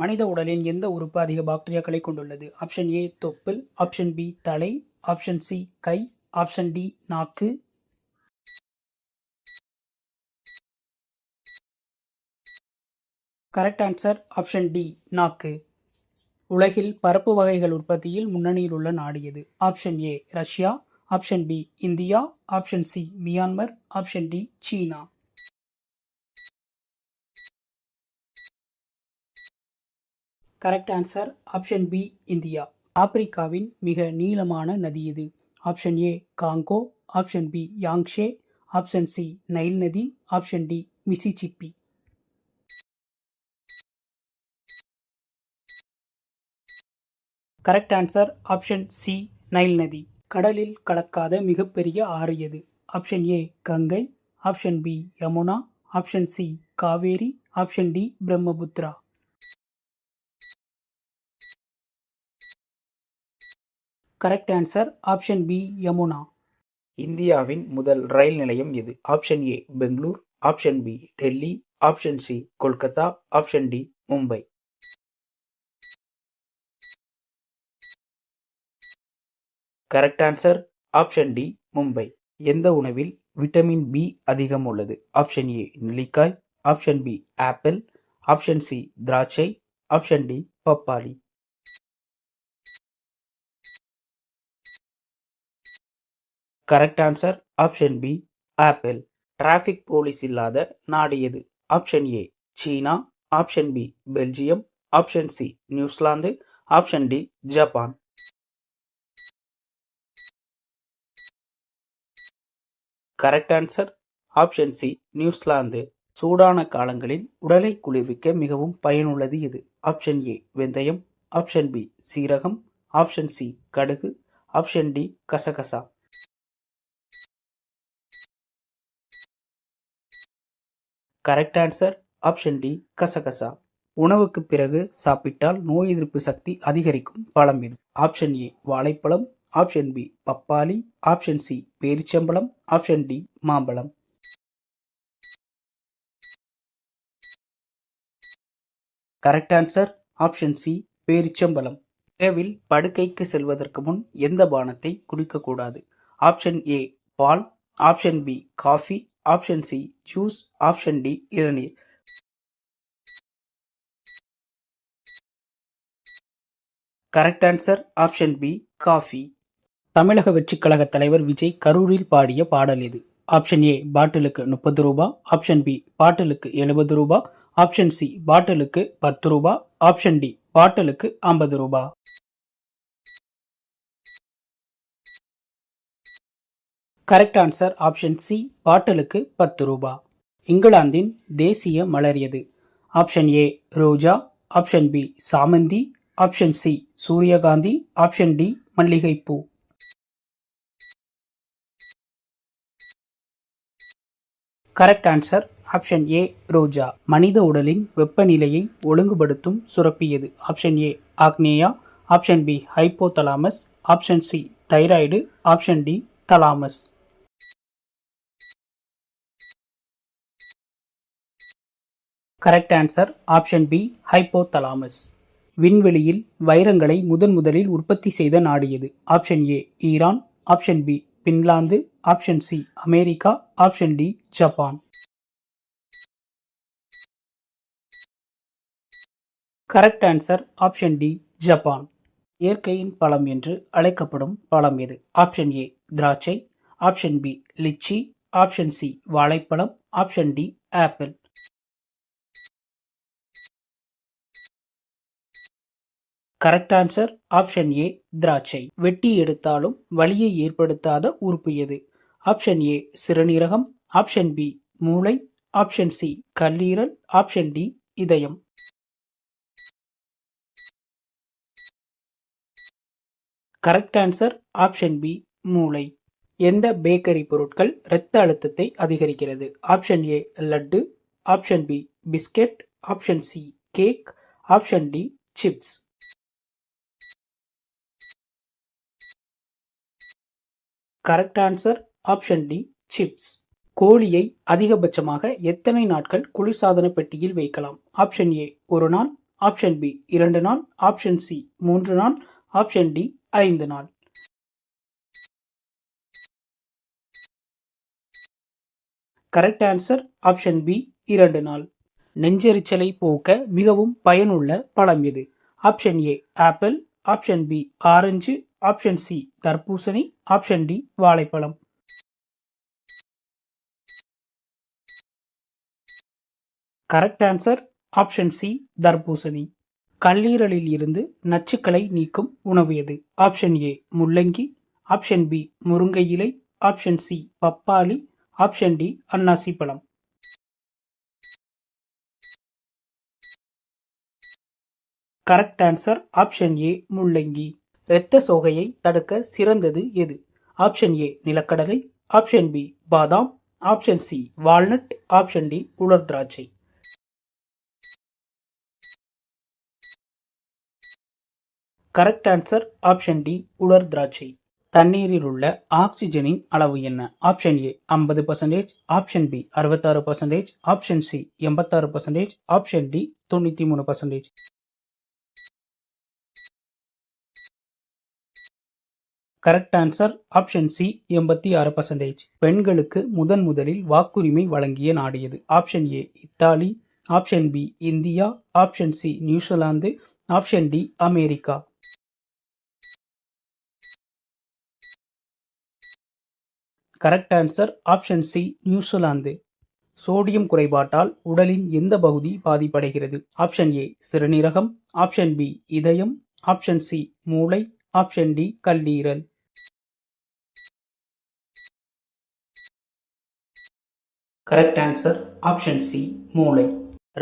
மனித உடலின் எந்த உறுப்பு அதிக பாக்டீரியாக்களை கொண்டுள்ளது? ஆப்ஷன் ஏ தொப்புள். ஆப்ஷன் பி தலை. ஆப்ஷன் சி கை. ஆப்ஷன் டி நாக்கு. கரெக்ட் ஆன்சர் ஆப்ஷன் டி நாக்கு. உலகில் பருப்பு வகைகள் உற்பத்தியில் முன்னணியில் உள்ள நாடு எது? Option A Russia. Option B India. Option C Myanmar. Option D China. Correct answer option B India ஆப்பிரிக்காவின் மிக நீளமான நதி எது? Option A Congo option B Yangtze option C Nile நதி. Option D Mississippi correct answer option C Nile நதி. கடலில் கலக்காத மிகப்பெரிய ஆறு எது? Option A Ganga. Option B Yamuna. Option C Kaveri. Option D Brahmaputra correct answer option B Yamuna இந்தியாவின் முதல் rail நிலையம் எது? Option A Bangalore option B Delhi option C Kolkata option D Mumbai correct answer option D Mumbai எந்த உணவில் vitamin B அதிகம் உள்ளது? Option A நெல்லிக்காய். Option B apple option C திராட்சை. ஆப்ஷன் டி பப்பாளி. Correct answer option B apple traffic police இல்லாத நாடு எது? Option A China. Option B Belgium. Option C New Zealand. Option D Japan. Correct answer option C New Zealand. சூடான காலங்களில் உடலை குளிர்விக்க மிகவும் பயனுள்ளது எது? ஆப்ஷன் ஏ வெந்தயம். ஆப்ஷன் பி சீரகம். ஆப்ஷன் சி கடுகு. ஆப்ஷன் டி கசகசா. கரெக்ட் ஆன்சர் ஆப்ஷன் டி கசகசா. உணவுக்கு பிறகு சாப்பிட்டால் நோய் எதிர்ப்பு சக்தி அதிகரிக்கும் பழம் இது. ஆப்ஷன் ஏ வாழைப்பழம். ஆப்ஷன் பி பப்பாளி. ஆப்ஷன் சி பேரிச்சம்பழம். ஆப்ஷன் டி மாம்பழம். கரெக்ட் ஆன்சர் ஆப்ஷன் சி பேரிச்சம்பழம். இரவில் படுக்கைக்கு செல்வதற்கு முன் எந்த பானத்தை குடிக்கக்கூடாது? Option A ball. Option B coffee option C juice option D இளநீர். Correct answer option B coffee தமிழக வெற்றிக் கழக தலைவர் விஜய் கரூரில் பாடிய பாடல் இது. ஆப்ஷன் ஏ பாட்டிலுக்கு முப்பது ரூபா. ஆப்ஷன் பி பாட்டிலுக்கு எழுபது ரூபா. ஆப்ஷன் சி பாட்டிலுக்கு பத்து ரூபா. ஆப்ஷன் டி பாட்டிலுக்கு ஐம்பது ரூபா. கரெக்ட் ஆன்சர் ஆப்ஷன் சி பாட்டிலுக்கு பத்து ரூபா. இங்கிலாந்தின் தேசிய மலர் எது? ஆப்ஷன் ஏ ரோஜா. ஆப்ஷன் பி சாமந்தி. ஆப்ஷன் சி சூரியகாந்தி. ஆப்ஷன் டி மல்லிகைப்பூ. கரெக்ட் ஆன்சர் ஆப்ஷன் ஏ ரோஜா. மனித உடலின் வெப்பநிலையை ஒழுங்குபடுத்தும் சுரப்பியது option A ஆக்னேயா. Option B hypothalamus option C thyroid. Option D thalamus correct answer option B hypothalamus. விண்வெளியில் வைரங்களை முதன் முதலில் உற்பத்தி செய்த நாடு எது option A Iran. Option B Finland. Option C America. Option D Japan. Correct answer option D Japan. இயற்கையின் பழம் என்று அழைக்கப்படும் பழம் எது? ஆப்ஷன் ஏ திராட்சை. Option B lychee. Option C வாழைப்பழம். Option D apple. Correct answer option A திராட்சை. வெட்டி எடுத்தாலும் வலியை ஏற்படுத்தாத உறுப்பு எது? ஆப்ஷன் ஏ சிறுநீரகம். ஆப்ஷன் பி மூளை. ஆப்ஷன் சி கல்லீரல். ஆப்ஷன் டி இதயம். கரெக்ட் ஆன்சர் ஆப்ஷன் பி மூளை. எந்த பேக்கரி பொருட்கள் இரத்த அழுத்தத்தை அதிகரிக்கிறது? Option A laddu. Option B biscuit. Option C cake option D chips correct answer option D chips கோழியை அதிகபட்சமாக எத்தனை நாட்கள் குளிர்சாதன பெட்டியில் வைக்கலாம்? ஆப்ஷன் ஏ ஒரு நாள். ஆப்ஷன் பி இரண்டு நாள். ஆப்ஷன் சி மூன்று நாள். ஆப்ஷன் டி ஐந்து நாள். கரெக்ட் ஆன்சர் ஆப்ஷன் பி இரண்டு நாள். நெஞ்செரிச்சலை போக்க மிகவும் பயனுள்ள பழம் எது? Option A apple option B orange. Option C தர்பூசணி. ஆப்ஷன் டி வாழைப்பழம். கரெக்ட் ஆன்சர் ஆப்ஷன் சி தர்பூசணி. கல்லீரலில் இருந்து நச்சுக்களை நீக்கும் உணவு எது? ஆப்ஷன் ஏ முள்ளங்கி. ஆப்ஷன் பி முருங்கை இலை. ஆப்ஷன் சி பப்பாளி. ஆப்ஷன் டி அன்னாசி பழம். கரெக்ட் ஆன்சர் ஆப்ஷன் ஏ முள்ளங்கி. இரத்த சோகையை தடுக்க சிறந்தது எது? ஆப்ஷன் ஏ நிலக்கடலை. ஆப்ஷன் பி பாதாம். Option C walnut. Option D உலர் திராட்சை. கரெக்ட் ஆன்சர் ஆப்ஷன் டி உலர் திராட்சை. தண்ணீரில் உள்ள ஆக்சிஜனின் அளவு என்ன? ஆப்ஷன் ஏ ஐம்பது பர்சன்டேஜ் ஆப்ஷன் பி அறுபத்தாறு பர்சன்டேஜ் ஆப்ஷன் சி எண்பத்தாறு பர்சன்டேஜ் ஆப்ஷன் டி தொண்ணூற்றி மூணு percentage correct answer option C எண்பத்தி ஆறு பர்சன்டேஜ் பெண்களுக்கு முதன் முதலில் வாக்குரிமை வழங்கிய நாடு எது option A Italy. Option B India. Option C New Zealand. Option D America. Correct answer option C New Zealand. Sodium குறைபாட்டால் உடலின் எந்த பகுதி பாதிப்படைகிறது? ஆப்ஷன் ஏ சிறுநீரகம். ஆப்ஷன் பி இதயம். ஆப்ஷன் சி மூளை. ஆப்ஷன் டி கல்லீரல். கரெக்ட் ஆன்சர் ஆப்ஷன் சி மூளை.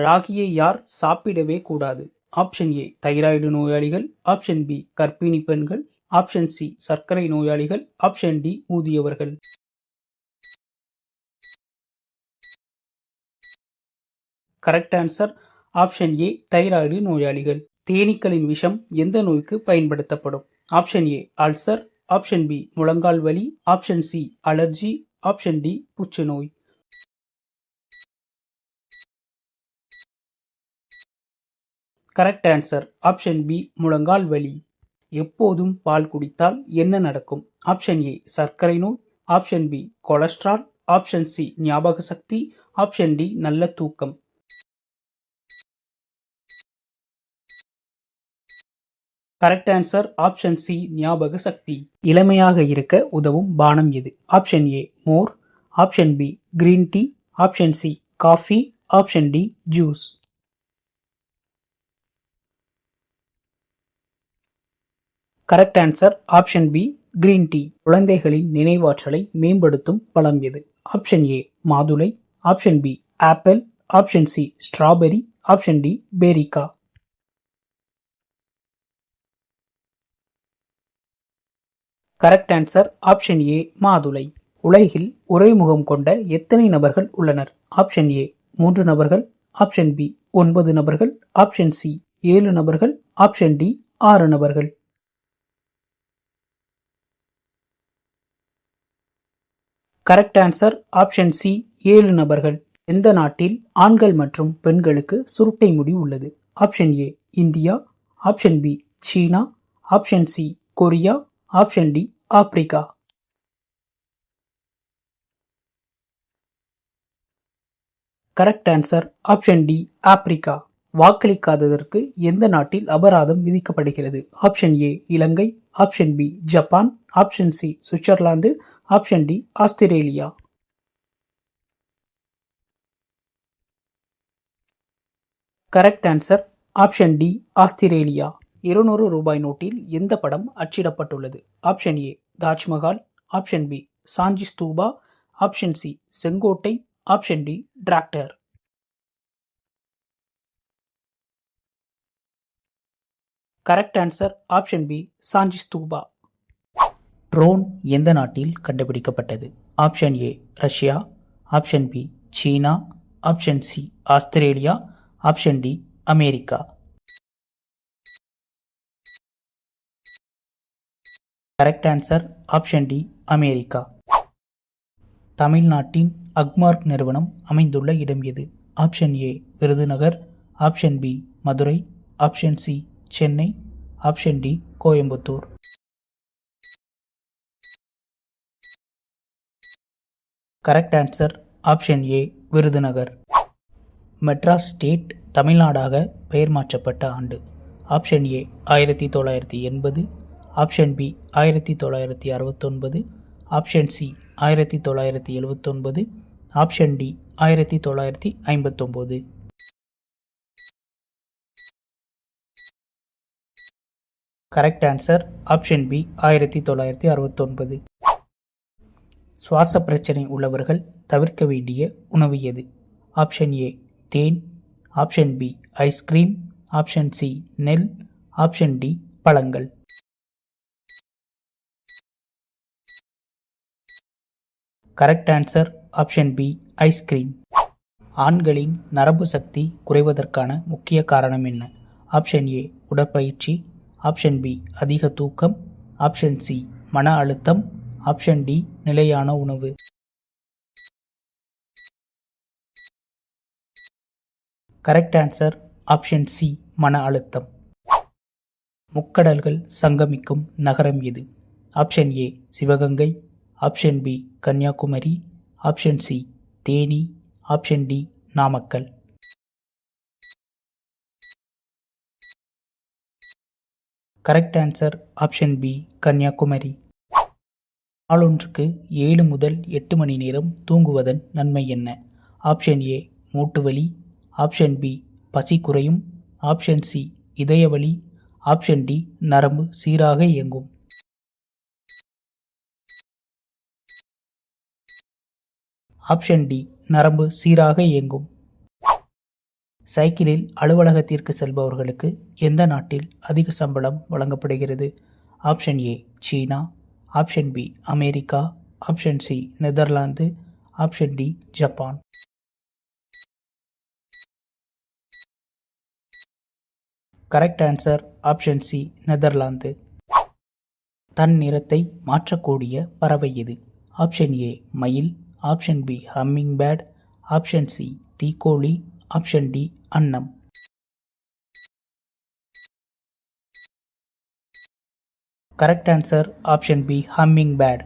ராகியை யார் சாப்பிடவே கூடாது? ஆப்ஷன் ஏ தைராய்டு நோயாளிகள். ஆப்ஷன் பி கர்ப்பிணி பெண்கள். ஆப்ஷன் சி சர்க்கரை நோயாளிகள். Option D ஊதியவர்கள். Correct answer option A thyroid நோயாளிகள். தேனீக்களின் விஷம் எந்த நோய்க்கு பயன்படுத்தப்படும்? Option A ulcer option B முழங்கால் வலி. Option C allergy option D புற்றுநோய். கரெக்ட் ஆன்சர் ஆப்ஷன் பி முழங்கால் வலி. எப்போதும் பால் குடித்தால் என்ன நடக்கும்? ஆப்ஷன் ஏ சர்க்கரை நோய். Option B cholesterol option C ஞாபக சக்தி. ஆப்ஷன் டி நல்ல தூக்கம். கரெக்ட் ஆன்சர் ஆப்ஷன் சி ஞாபக சக்தி. இளமையாக இருக்க உதவும் பானம் எது option A more. Option B green tea option C coffee option D juice correct answer option B green tea குழந்தைகளின் நினைவாற்றலை மேம்படுத்தும் பழம் எது? ஆப்ஷன் ஏ மாதுளை. Option B apple option C strawberry option D பேரிக்கா correct answer option A மாதுளை. உலகில் ஒரே முகம் கொண்ட எத்தனை நபர்கள் உள்ளனர்? ஆப்ஷன் ஏ மூன்று நபர்கள். ஆப்ஷன் பி ஒன்பது நபர்கள். ஆப்ஷன் சி ஏழு நபர்கள். ஆப்ஷன் டி ஆறு நபர்கள். கரெக்ட் ஆன்சர் ஆப்ஷன் சி ஏழு நபர்கள். எந்த நாட்டில் ஆண்கள் மற்றும் பெண்களுக்கு சுருட்டை முடி உள்ளது? Option A India. Option B China. Option C Korea. Option D Africa. Correct answer option D Africa. வாக்களிக்காததற்கு எந்த நாட்டில் அபராதம் விதிக்கப்படுகிறது? Option A Ilangai. Option B Japan. Option C Switzerland. Option D Australia. Correct answer option D Australia. இருநூறு ரூபாய் நோட்டில் எந்த படம் அச்சிடப்பட்டுள்ளது? Option A Taj Mahal. Option B Sanchi stupa. Option C Sengottai. Option D tractor. Correct answer option B Sanchi stupa drone எந்த நாட்டில் கண்டுபிடிக்கப்பட்டது? Option A Russia option B China option C Australia option D America correct answer option D America தமிழ்நாட்டின் அக்மார்க் நிறுவனம் அமைந்துள்ள இடம் எது? Option A Virudhunagar. Option B Madurai. Option C Chennai option D Coimbatore. Correct answer option A Virudhunagar. Madras state தமிழ்நாடாக பெயர் மாற்றப்பட்ட ஆண்டு. Option A ஆயிரத்தி தொள்ளாயிரத்தி எண்பது. ஆப்ஷன் பி ஆயிரத்தி தொள்ளாயிரத்தி அறுபத்தொன்பது. ஆப்ஷன் சி ஆயிரத்தி தொள்ளாயிரத்தி எழுபத்தொன்பது. ஆப்ஷன் டி ஆயிரத்தி தொள்ளாயிரத்தி ஐம்பத்தொம்போது கரெக்ட் ஆன்சர் ஆப்ஷன் பி ஆயிரத்தி தொள்ளாயிரத்தி அறுபத்தொன்பது. சுவாச பிரச்சனை உள்ளவர்கள் தவிர்க்க வேண்டிய உணவு எது? Option A than. Option B ice cream option C நெல். ஆப்ஷன் டி பழங்கள். Correct answer option B ice cream ஆண்களின் நரம்பு சக்தி குறைவதற்கான முக்கிய காரணம் என்ன? ஆப்ஷன் ஏ உடற்பயிற்சி. ஆப்ஷன் பி அதிக தூக்கம். ஆப்ஷன் சி மன அழுத்தம். ஆப்ஷன் டி நிலையான உணவு. கரெக்ட் ஆன்சர் ஆப்ஷன் சி மன அழுத்தம். முக்கடல்கள் சங்கமிக்கும் நகரம் எது? Option A Sivaganga. Option B Kanyakumari. Option C Theni. Option D Namakkal. Correct answer option B Kanyakumari. நாளொன்றுக்கு ஏழு முதல் எட்டு மணி நேரம் தூங்குவதன் நன்மை என்ன? ஆப்ஷன் ஏ மூட்டு வலி ஆப்ஷன் பி பசி குறையும். ஆப்ஷன் சி இதய வலி ஆப்ஷன் டி நரம்பு சீராக இயங்கும். ஆப்ஷன் டி நரம்பு சீராக இயங்கும். சைக்கிளில் அலுவலகத்திற்கு செல்பவர்களுக்கு எந்த நாட்டில் அதிக சம்பளம் வழங்கப்படுகிறது? Option A China. Option B America. Option C Netherlands. Option D Japan. Correct answer option C Netherlands. தன் நிறத்தை மாற்றக்கூடிய பறவை இது ஆப்ஷன் ஏ மயில். Option B humming bird. Option C தீக்கோழி. Option D அன்னம். Correct answer option B humming bird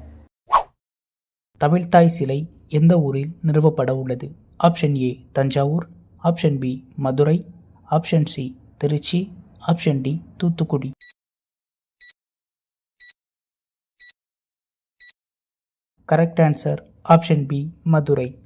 தமிழ்தாய் சிலை எந்த ஊரில் நிறுவப்பட உள்ளது? Option A Thanjavur. Option B Madurai. Option C Trichy. Option D Thoothukudi. Correct answer option B Madurai.